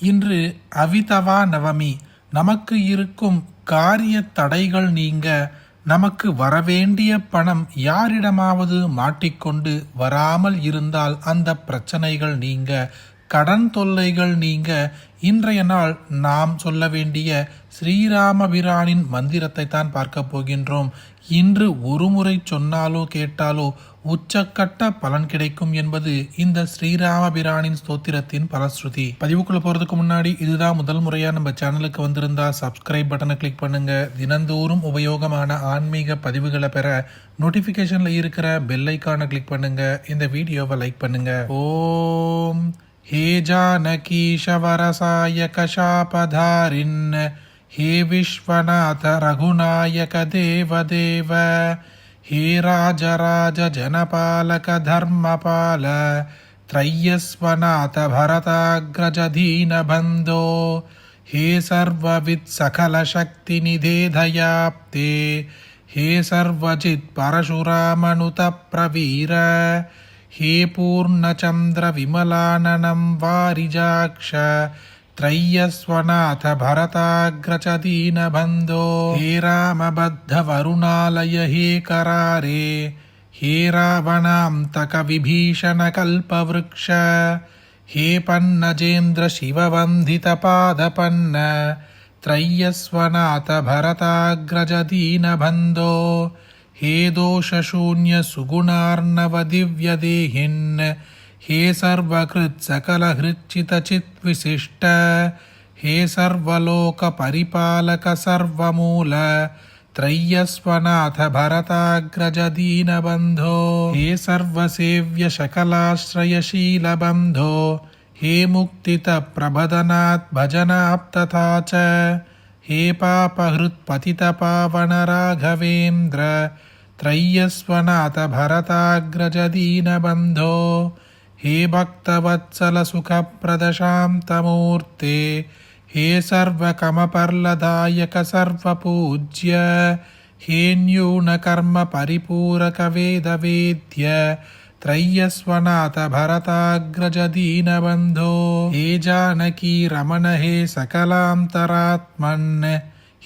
இன்று அவிதவா நவமி. நமக்கு இருக்கும் காரிய தடைகள் நீங்க நமக்கு வரவேண்டிய பணம் யாரிடமாவது மாட்டிக்கொண்டு வராமல் இருந்தால் அந்த பிரச்சனைகள் நீங்க கடன் தொல்லைகள் நீங்க இன்றைய நாள் நாம் சொல்ல வேண்டிய ஸ்ரீராமபிரானின் மந்திரத்தை தான் பார்க்க போகின்றோம். இன்று ஒருமுறை சொன்னாலோ கேட்டாலோ உச்சக்கட்ட பலன் கிடைக்கும் என்பது இந்த ஸ்ரீராமபிரானின் ஸ்தோத்திரத்தின் பலஸ்ருதி. பதிவுக்குள்ள போறதுக்கு முன்னாடி இதுதான் முதல் முறையா நம்ம சேனலுக்கு வந்திருந்தா சப்ஸ்கிரைப் பட்டனை கிளிக் பண்ணுங்க. தினந்தோறும் உபயோகமான ஆன்மீக பதிவுகளை பெற நோட்டிபிகேஷன்ல இருக்கிற பெல் ஐக்கானை கிளிக் பண்ணுங்க. இந்த வீடியோவை லைக் பண்ணுங்க. ஓம் हे जानकीशवरसायकशापधारिन् हे विश्वनाथ रघुनायक देवदेव हे राजराज जनपालक धर्मपाल त्रय्यस्वनाथ भरताग्रज दीनबन्धो हे सर्ववित् सकलशक्तिनिधे दयाप्ते हे सर्वजित् परशुरामनुत प्रवीर हे पूर्णचन्द्रविमलाननं वारिजाक्ष त्रय्यस्वनाथ भरताग्रच दीनबन्धो हे रामबद्धवरुणालय हे करारे हे रावणान्तकविभीषणकल्पवृक्ष हे पन्नजेन्द्र शिववन्दितपादपन्न त्रय्यस्वनाथ भरताग्रज दीनबन्धो हे दोषशून्य सुगुणार्णव दिव्यदेहिन् हे सर्वकृत् सकलहृच्चितचिद्विशिष्ट हे सर्वलोकपरिपालक सर्वमूल त्रय्यस्वनाथ भरताग्रज दीनबन्धो हे सर्वसेव्य शकलाश्रयशीलबन्धो हे मुक्तितप्रबदनात् भजनात् तथा च हे पापहृत्पतितपावन राघवेन्द्र त्रय्यस्वनाथ भरताग्रज दीनबन्धो हे भक्तवत्सलसुखप्रदशान्तमूर्ते हे सर्वकमपर्लदायक सर्वपूज्य हे न्यूनकर्मपरिपूरकवेदवेद्य त्रय्यस्वनाथ भरताग्रज दीनबन्धो हे जानकी रमण हे सकलान्तरात्मन्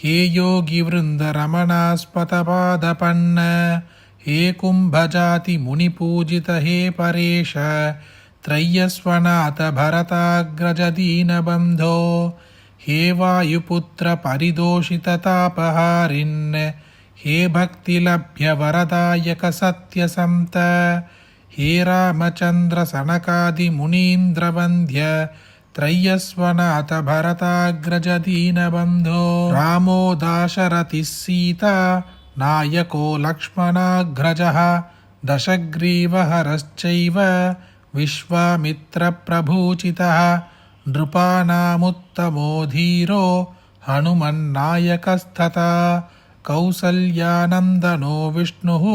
हे योगिवृन्दरमणास्पतपादपन्न हे कुम्भजातिमुनिपूजित हे परेश त्रय्यस्वनाथ भरताग्रज दीनबन्धो हे वायुपुत्र परिदोषिततापहारिन् हे भक्तिलभ्यवरदायक सत्यसन्त हे रामचन्द्र सनकादिमुनीन्द्रवन्द्य त्रय्यस्वनाथ भरताग्रज दीनबन्धो रामो दाशरथिः सीता नायको लक्ष्मणाग्रजः दशग्रीवहरश्चैव विश्वामित्रप्रभूचितः नृपाणामुत्तमो धीरो हनुमन्नायकस्तथा कौसल्यानन्दनो विष्णुः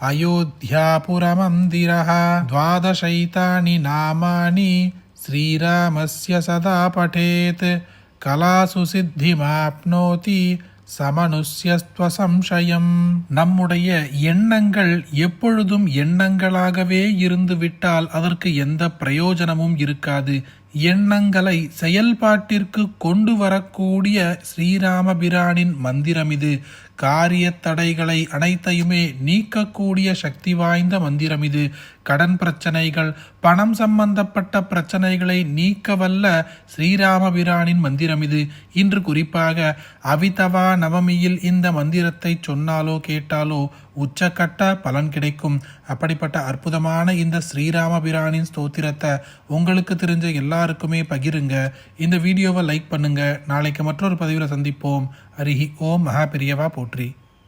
अयोध्यापुरमन्दिरः द्वादशैतानि नामानि श्रीरामस्य सदा पठेत् कलासु सिद्धिमाप्नोति சமனுஷ்யஸ்துவ சம்சயம் நம்முடைய எண்ணங்கள் எப்பொழுதும் எண்ணங்களாகவே இருந்து விட்டால் அதற்கு எந்த பிரயோஜனமும் இருக்காது எண்ணங்களை செயல்பாட்டிற்கு கொண்டு வரக்கூடிய ஸ்ரீராமபிரானின் மந்திரம் இது. காரிய தடைகளை அனைத்தையுமே நீக்கக்கூடிய சக்தி வாய்ந்த மந்திரம் இது. கடன் பிரச்சனைகள் பணம் சம்பந்தப்பட்ட பிரச்சனைகளை நீக்க வல்ல ஸ்ரீராமபிரானின் மந்திரம் இது. இன்று குறிப்பாக அவிதவா நவமியில் இந்த மந்திரத்தை சொன்னாலோ கேட்டாலோ உச்சக்கட்ட பலன் கிடைக்கும். அப்படிப்பட்ட அற்புதமான இந்த ஸ்ரீராமபிரானின் ஸ்தோத்திரத்தை உங்களுக்கு தெரிஞ்ச எல்லா எல்லாருக்குமே பகிருங்க. இந்த வீடியோவை லைக் பண்ணுங்க. நாளைக்கு மற்றொரு பதிவில் சந்திப்போம். அருகி ஓம் மகா பெரியவா போற்றி.